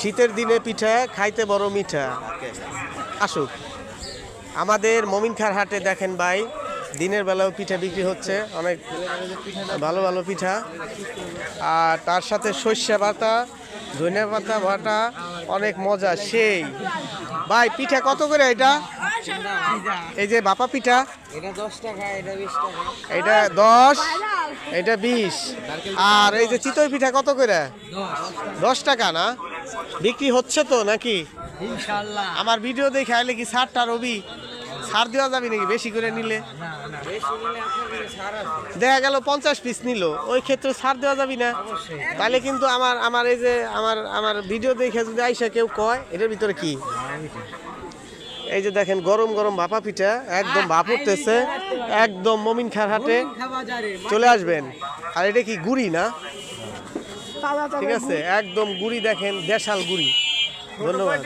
শীতের দিনে পিঠা খাইতে বড় মিঠা। আসুক আমাদের মমিনখার হাটে দেখেন ভাই দিনের বেলাও পিঠা বিক্রি হচ্ছে অনেক ভালো ভালো পিঠা। আর তার সাথে সর্ষে পাতা ধনিয়া পাতা বাটা অনেক মজা সেই। ভাই পিঠা কত করে এটা? এই যে বাপা পিঠা। দশ টাকা এটা এটা দশ এটা বিশ। আর এই যে চিতই পিঠা কত করে? দশ টাকা না? বিক্রি হচ্ছে তো নাকি? আমার ভিডিও দেখে আইলে কি ছাড়টা রবি সার দেওয়া যাবে নাকি বেশি করে নিলে? দেখা গেল পঞ্চাশ পিস নিল ওই ক্ষেত্রে সার দেওয়া যাবে না। তাহলে কিন্তু আমার আমার এই যে আমার আমার ভিডিও দেখে যদি আইসা কেউ কয় এটার ভিতরে কি? এই যে দেখেন গরম গরম ভাপা পিঠা একদম ভাপ উঠতেছে একদম মমিন খার হাটে চলে আসবেন। আর এটা কি গুড়ি না? ঠিক আছে একদম গুড়ি দেখেন দেশাল গুড়ি। ধন্যবাদ।